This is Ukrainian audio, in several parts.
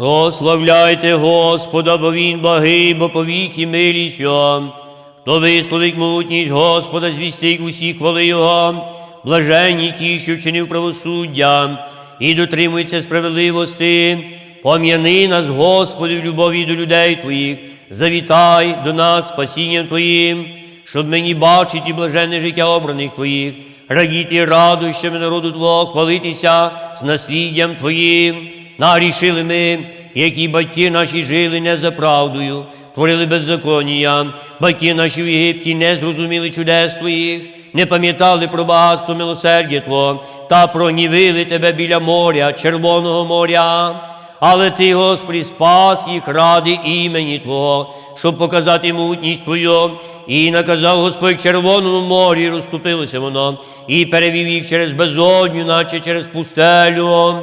Прославляйте Господа, бо Він благий, бо повіки милість Його. Хто висловить мутність Господа, звістить усі хвали Його, блаженні ті, що вчинив правосуддя, і дотримується справедливості. Пом'яни нас, Господи, в любові до людей Твоїх, завітай до нас спасінням Твоїм, щоб мені бачити блаженне життя обраних Твоїх, радіти радощами народу Твого, хвалитися з насліддям Твоїм. Нарішили ми, які батьки наші жили не за правдою, творили беззаконія, батьки наші в Єгипті не зрозуміли чудес Твоїх, не пам'ятали про багатство милосердя Твого та прогнівили Тебе біля моря, Червоного моря. Але Ти, Господи, спас їх ради імені Твого, щоб показати мутність Твою. І наказав Господь Червоному морі, розступилося воно, і перевів їх через безодню, наче через пустелю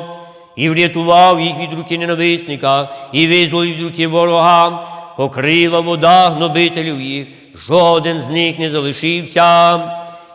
і врятував їх від руки ненависника, і визволив від руки ворога, покрила вода гнобителів їх, жоден з них не залишився.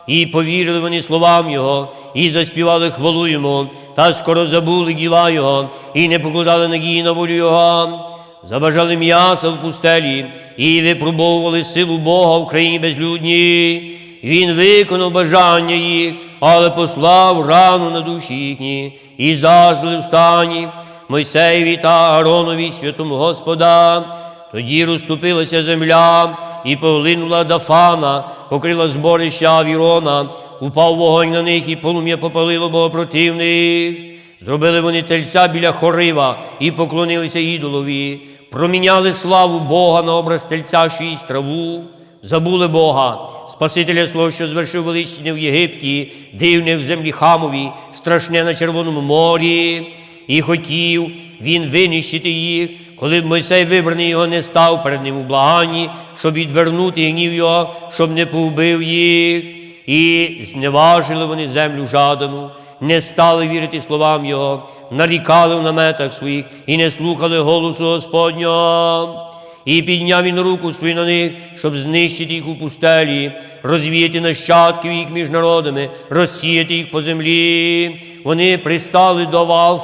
І повірили вони словам Його, і заспівали хвалу йому, та скоро забули діла Його, і не покладали надії на волю Його. Забажали м'яса в пустелі, і випробовували силу Бога в країні безлюдній. Він виконав бажання їх, але послав рану на душі їхні, і зазли в стані Мойсеєві та Ааронові святому Господа. Тоді розступилася земля і поглинула Дафана, покрила зборища Авірона, упав вогонь на них, і полум'я попалило богопротивних. Зробили вони тельця біля хорива і поклонилися ідолові, проміняли славу Бога на образ тельця, що їсть траву. Забули Бога, Спасителя свого, що звершив величне в Єгипті, дивне в землі Хамові, страшне на Червоному морі, і хотів він винищити їх, коли б Мойсей вибраний його не став перед ним у благанні, щоб відвернути гнів його, щоб не повбив їх. І зневажили вони землю жадану, не стали вірити словам Його, нарікали в наметах своїх і не слухали голосу Господнього. І підняв він руку свою на них, щоб знищити їх у пустелі, розвіяти нащадків їх між народами, розсіяти їх по землі. Вони пристали до вал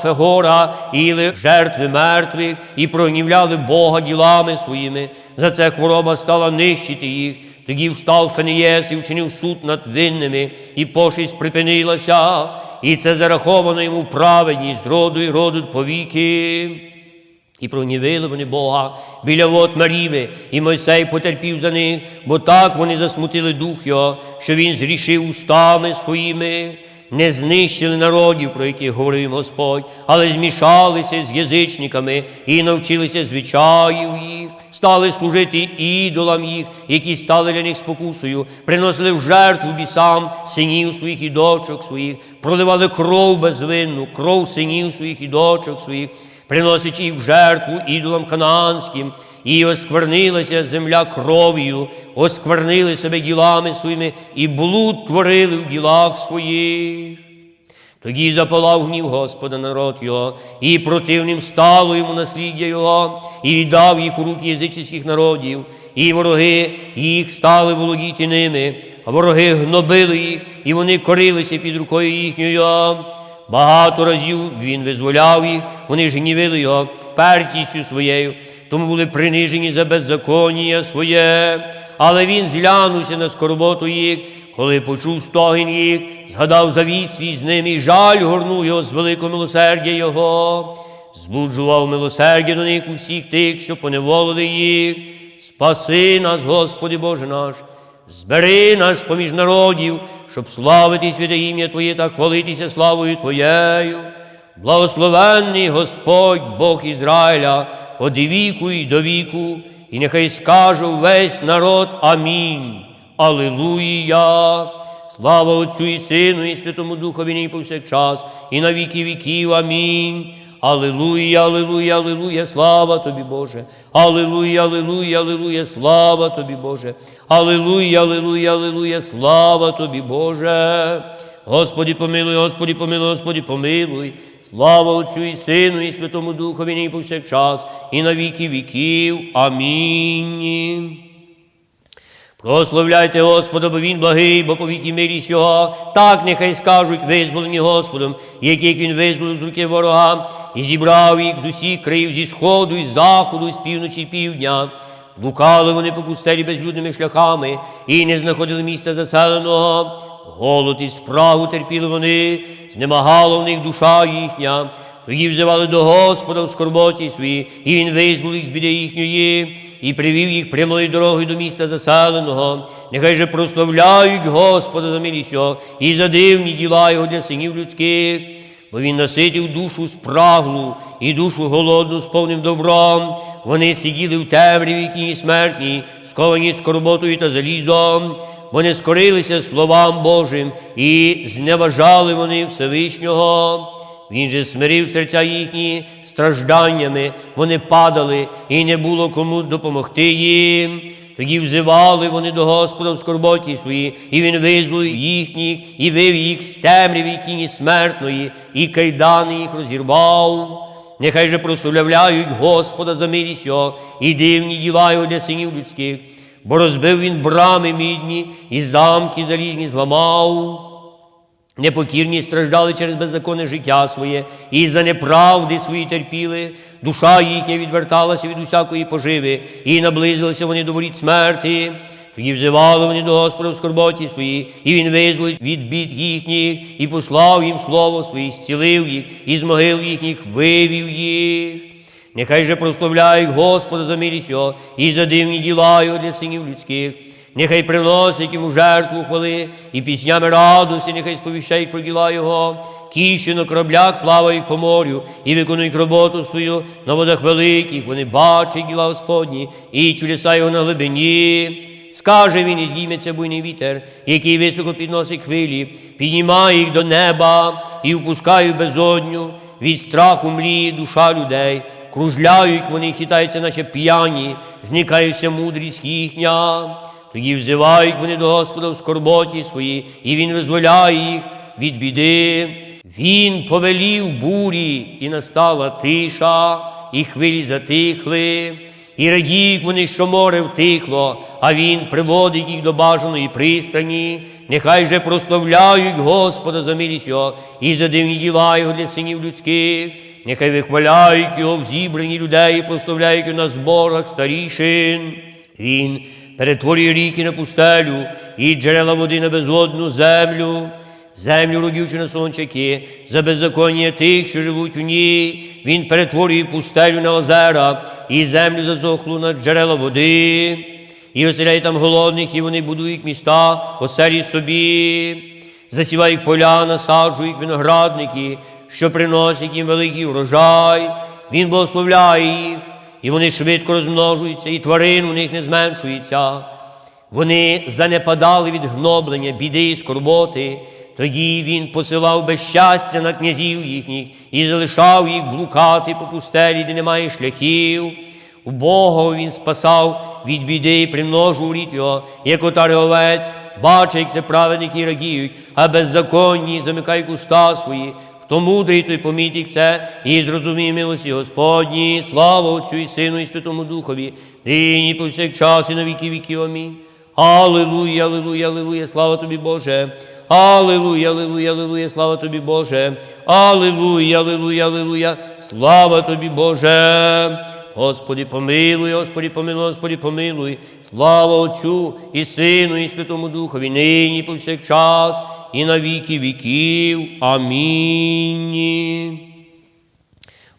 і їли жертви мертвих, і прогнівляли Бога ділами своїми. За це хвороба стала нищити їх. Тоді встав Фенієс і вчинив суд над винними, і пошість припинилася, і це зараховано йому праведність роду і роду повіки. І прогнівили вони Бога біля вод Маріви, і Мойсей потерпів за них, бо так вони засмутили дух його, що він зрішив устами своїми, не знищили народів, про яких говорив Господь, але змішалися з язичниками і навчилися звичаїв їх, стали служити ідолам їх, які стали для них спокусою, приносили в жертву бісам синів своїх і дочок своїх, проливали кров безвинну, кров синів своїх і дочок своїх приносячи їх в жертву ідолам ханаанським, і осквернилася земля кров'ю, осквернили себе ділами своїми, і блуд творили в ділах своїх. Тоді запалав гнів Господа народ його, і противним стало йому насліддя Його, і віддав їх у руки язичних народів, і вороги їх стали володіти ними, а вороги гнобили їх, і вони корилися під рукою їхньою. Багато разів він визволяв їх, вони ж гнівили його впертістю своєю, тому були принижені за беззаконня своє. Але він зглянувся на скорботу їх, коли почув стогін їх, згадав завіт свій з ними, і жаль горнув його з великого милосердя Його, збуджував милосердя до них усіх тих, що поневолили їх. Спаси нас, Господи Боже наш, збери нас поміж народів, щоб славити святе ім'я Твоє та хвалитися славою Твоєю. Благословенний Господь Бог Ізраїля, од віку і до віку, і нехай скаже весь народ Амінь. Алилуя! Слава Отцю і Сину, і Святому Духові нині повсякчас, і на віки віків. Амінь. Алилуя, алилуя, алилуя, слава тобі, Боже. Алилуя, аллилуйя, аллилуйя, слава тобі, Боже. Аллилуйя, аллилуйя, аллилуйя, слава тобі, Боже. Господі помилуй, Господі помилуй, Господі помилуй. Слава Отцю і Сину, і Святому Духові і повсякчас, і на віки віків. Амінь. Прославляйте Господа, бо Він благий, бо повіки милість Його. Так нехай скажуть, визволені Господом, яких Він визволив з руки ворога, і зібрав їх з усіх країв, зі сходу, і з заходу, і з півночі, і півдня. Блукали вони по пустелі безлюдними шляхами, і не знаходили міста заселеного. Голод і спрагу терпіли вони, знемагала в них душа їхня. Тоді взивали до Господа в скорботі свої, і Він визволив їх з біди їхньої, і привів їх прямою дорогою до міста заселеного. Нехай же прославляють Господа за милість Його і за дивні діла Його для синів людських, бо Він наситив душу спраглу і душу голодну сповнив добром. Вони сиділи в темряві тіні смертній, сковані скорботою та залізом. Бо не скорилися словам Божим і зневажали вони Всевишнього. Він же смирив серця їхні стражданнями, вони падали, і не було кому допомогти їм. Тоді взивали вони до Господа в скорботі свої, і він визволив їхніх, і вив їх з темряві тіні смертної, і кайдани їх розірвав. Нехай же прославляють Господа за милість Його і дивні діла Його для синів людських, бо розбив він брами мідні, і замки залізні зламав. Непокірні страждали через беззаконне життя своє, і за неправди свої терпіли. Душа їхня відверталася від усякої поживи, і наблизилися вони до воріт смерти. Тоді взивали вони до Господа в скорботі свої, і Він визволить від бід їхніх, і послав їм слово своє, зцілив їх, і з могил їхніх вивів їх. Нехай же прославляють Господа за милість Його і за дивні діла Його для синів людських. Нехай приносять йому жертву хвали, і піснями радості, нехай сповіщають про діла Його. Ті, що на кораблях плавають по морю і виконують роботу свою на водах великих, вони бачать діла Господні і чудеса Його на глибині. Скаже він, і зійметься буйний вітер, який високо підносить хвилі, піднімає їх до неба і впускає безодню, від страху мліє душа людей. Кружляють вони, хитаються, наче п'яні, зникається мудрість їхня. Тоді взивають вони до Господа в скорботі свої, і Він визволяє їх від біди. Він повелів бурі, і настала тиша, і хвилі затихли, і радіють вони, що море втихло, а Він приводить їх до бажаної пристані. Нехай же прославляють Господа за милість Його і за дивні діла Його для синів людських. Нехай вихваляють Його в зібранні людей, прославляють Його на зборах старішин. Він перетворює ріки на пустелю і джерела води на безводну землю, землю родючу на сончаки, за беззаконня тих, що живуть у ній. Він перетворює пустелю на озера і землю засохлу на джерела води. І оселяє там голодних, і вони будують міста, оселі собі, засівають поля, насаджують виноградники, що приносять їм великий урожай. Він благословляє їх, і вони швидко розмножуються, і тварин у них не зменшується. Вони занепадали від гноблення, біди і скорботи. Тоді він посилав безщастя на князів їхніх і залишав їх блукати по пустелі, де немає шляхів. Убого він спасав від біди і примножував його, як отар овець, бачить, як це праведники радіють, а беззаконні замикають уста свої. Хто мудрий, той помітить це і зрозуміє милості Господні, слава Отцю і Сину, і Святому Духові, нині повсякчас і на віки віків. Амінь. Аллилуйя, аллилуйя, аллилуйя, слава тобі, Боже. Аллилуйя, аллилуйя, аллилуйя, слава тобі, Боже. Аллилуйя, аллилуйя, аллилуйя, слава тобі, Боже. Господи, помилуй, Господи, помилуй, Господи, помилуй. Слава Отцю і Сину, і Святому Духові, нині повсякчас, і на віки віків. Амінь.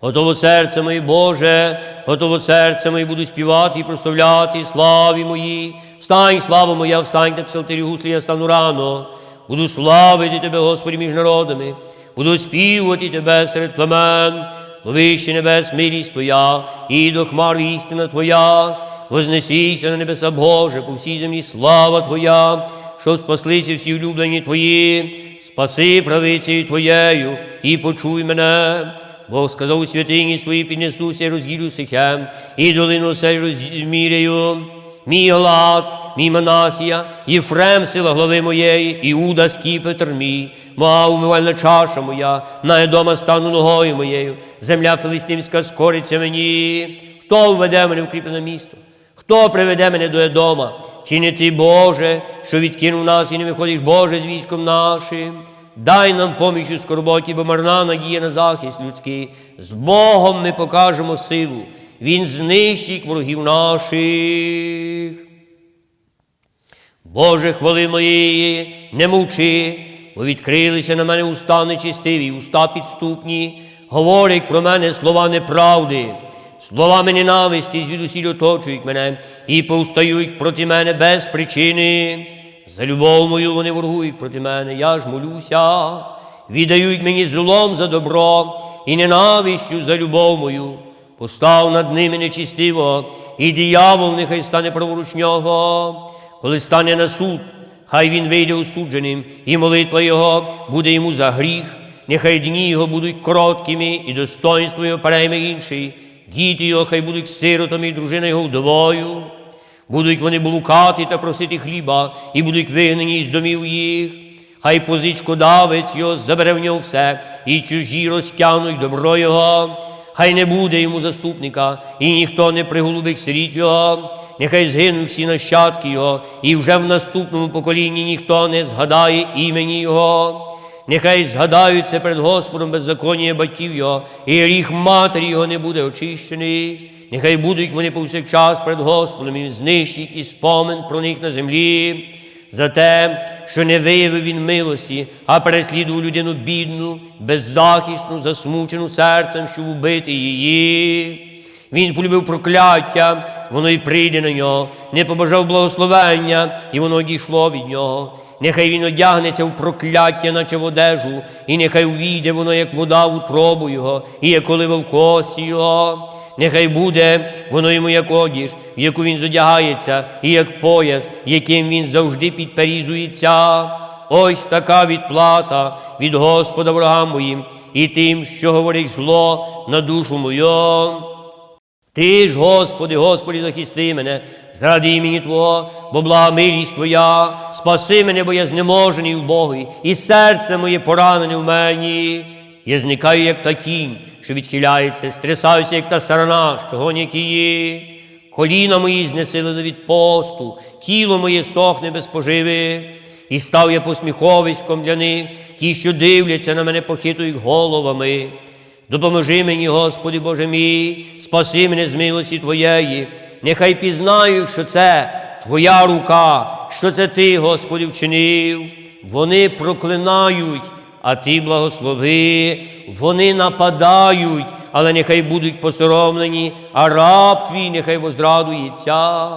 Готово серце моє Боже, готово серце моє буду співати і прославляти славі мої. Встань, слава моя, встань на псалтирі гуслі, я стану рано. Буду славити Тебе, Господи, між народами, буду співати Тебе серед племен, Ловище небес, милість Твоя, і до хмар істина Твоя, вознесися на небеса Боже, по всій землі слава Твоя, щоб спаслися всі улюблені Твої, спаси правицею Твоєю і почуй мене. Бог сказав у святині свої піднесуся, розділю сихем, і долину сей розміряю. Мій Галат, мій Манасія, Єфрем, сила глави моєї, Іуда, скіпетр мій, моя умивальна чаша моя, на дома стану ногою моєю, земля филистимська скориться мені. Хто введе мене в кріплене місто? Хто приведе мене до Едома? Чи не ти, Боже, що відкинув нас і не виходиш, Боже, з військом нашим? Дай нам поміч у скорботі, бо марна надія на захист людський. З Богом ми покажемо силу. Він знищить ворогів наших. Боже, хвали моєї, не мовчи, бо відкрилися на мене уста нечистиві, уста підступні, говорять про мене слова неправди, словами ненависті звідусіль оточують мене і повстають проти мене без причини. За любов мою вони воргують проти мене, я ж молюся, віддають мені злом за добро і ненавистю за любов мою. Постав над ними нечистиво, і диявол нехай стане праворуч нього. Коли стане на суд, хай він вийде осудженим, і молитва його буде йому за гріх, нехай дні його будуть короткими, і достоинство його перейме інший. Діти його хай будуть сиротами, і дружина його вдовою. Будуть вони блукати та просити хліба, і будуть вигнані із домів їх. Хай позичкодавець його забере в нього все, і чужі розтягнуть добро його. Хай не буде йому заступника, і ніхто не приголубить сиріт його. Нехай згинуть всі нащадки його, і вже в наступному поколінні ніхто не згадає імені Його. Нехай згадаються перед Господом беззаконня батьків його, і гріх матері його не буде очищений. Нехай будуть вони повсякчас перед Господом і знищить і спомин про них на землі. За те, що не виявив він милості, а переслідував людину бідну, беззахисну, засмучену серцем, щоб убити її. Він полюбив прокляття, воно й прийде на нього, не побажав благословення, і воно дійшло від нього. Нехай він одягнеться в прокляття, наче в одежу, і нехай увійде воно, як вода в утробу його, і як олива в кості його. Нехай буде воно йому як одіж, в яку він зодягається, і як пояс, яким він завжди підперізується. Ось така відплата від Господа ворогам моїм і тим, що говорить зло на душу мою. Ти ж, Господи, Господи, захисти мене, заради імені Твого, бо блага милість Твоя, спаси мене, бо я знеможений убогий, і серце моє поранене в мені. Я зникаю, як та кінь, що відхиляється, стрясаюся, як та сарана, що гонять її. Коліна мої знесилили від посту, тіло моє сохне без поживи, і став я посміховиськом для них, ті, що дивляться на мене, похитують головами. Допоможи мені, Господи Боже мій, спаси мене з милості Твоєї, нехай пізнають, що це Твоя рука, що це Ти, Господи, вчинив. Вони проклинають, а Ти благослови, вони нападають, але нехай будуть посоромлені, а раб твій нехай воздрадується.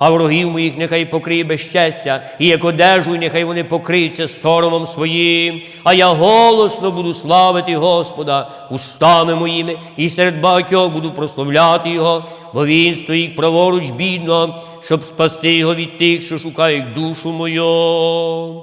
А ворогів моїх нехай покриє безчестя, і як одежу, нехай вони покриються соромом своїм. А я голосно буду славити Господа устами моїми, і серед багатьох буду прославляти Його, бо Він стоїть праворуч бідно, щоб спасти його від тих, що шукають душу мою.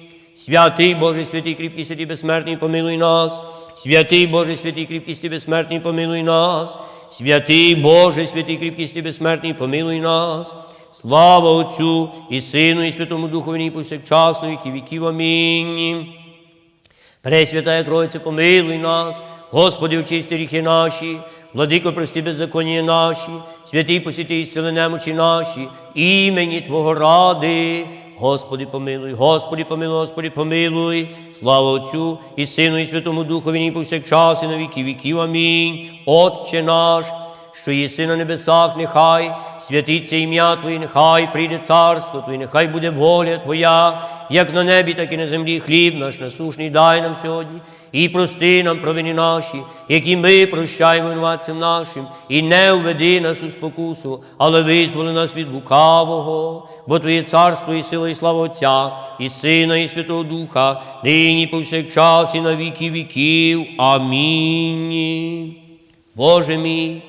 Святий Боже, святий кріпкий, святий безсмертний, помилуй нас. Святий Боже, святий кріпкий, святий безсмертний, помилуй нас. Святий Боже, святий кріпкий, святий безсмертний, помилуй нас. Слава Отцю і Сину, і Святому Духові, і повсякчас, на віки віків. Амінь. Пресвятая Тройця, помилуй нас, Господи, очисти ріхи наші, владико, прости беззаконня наші, святий посвяти і сили немочі наші, імені Твого ради. Господи, помилуй, Господи, помилуй, Господи, помилуй, слава Отцю і Сину, і Святому Духові, і повсякчас, і на віки віків. Амінь. Отче наш, що єси на небесах, нехай святиться ім'я Твоє, нехай прийде царство Твоє, нехай буде воля Твоя, як на небі, так і на землі. Хліб наш насушний дай нам сьогодні, і прости нам провини наші, які ми прощаємо винуватцям нашим, і не введи нас у спокусу, але визволи нас від лукавого, бо Твоє царство і сила, і слава Отця, і Сина, і Святого Духа, нині повсякчас, і на віки віків. Амінь. Боже мій,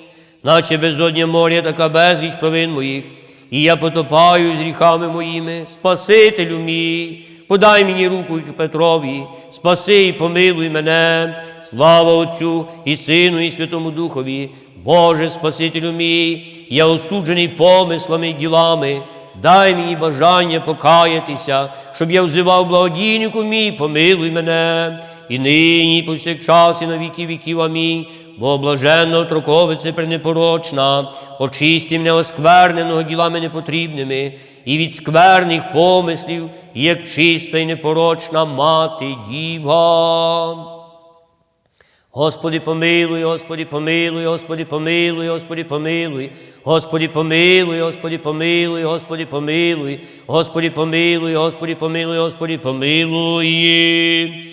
наче безодня моря, така безліч провин моїх, і я потопаю з гріхами моїми, Спасителю мій, подай мені руку як Петрові, спаси і помилуй мене, Слава Отцю і Сину, і Святому Духові, Боже Спасителю мій, я осуджений помислами і ділами. Дай мені бажання покаятися, щоб я взивав благодійнику мій, помилуй мене, і нині, і повсякчас, і на віки віків. Амінь. Бо блаженна отроковице пренепорочна, очисти мене оскверненого ділами непотрібними, і від скверних помислів, як чиста і непорочна мати діва. Господи, помилуй, Господи, помилуй, Господи, помилуй, Господи, помилуй, Господи, помилуй, Господи, помилуй, Господи, помилуй, Господи, помилуй, Господи, помилуй, Господи, помилуй.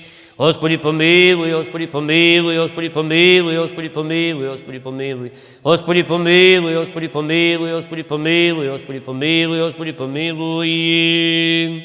Господи, помилуй, Господи, помилуй, Господи, помилуй, Господи, помилуй, Господи, помилуй. Господи, помилуй, Господи, помилуй, Господи, помилуй, Господи, помилуй, Господи, помилуй.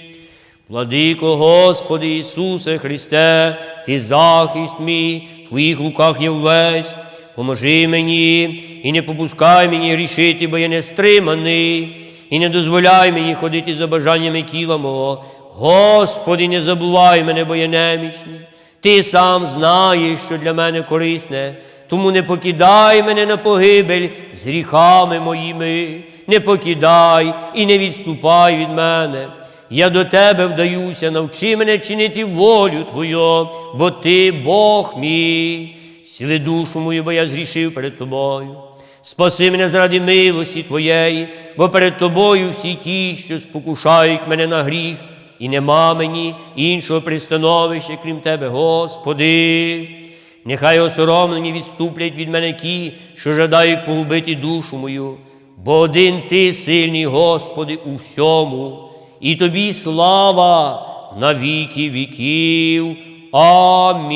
Владико Господи Ісусе Христе, Ти захист мій, в Твоїх руках я весь. Поможи мені і не попускай мені грішити, бо я не стриманий, і не дозволяй мені ходити за бажаннями тіла мого. Господи, не забувай мене, бо я немічний. Ти сам знаєш, що для мене корисне, тому не покидай мене на погибель з гріхами моїми, не покидай і не відступай від мене. Я до тебе вдаюся, навчи мене чинити волю Твою, бо Ти Бог мій, сіли душу мою, бо я зрішив перед тобою. Спаси мене заради милості Твоєї, бо перед Тобою всі ті, що спокушають мене на гріх, і нема мені іншого пристановища, крім Тебе, Господи. Нехай осоромлені відступлять від мене ті, що жадають погубити душу мою, бо один Ти сильний, Господи, у всьому, і Тобі слава на віки віків. Амінь.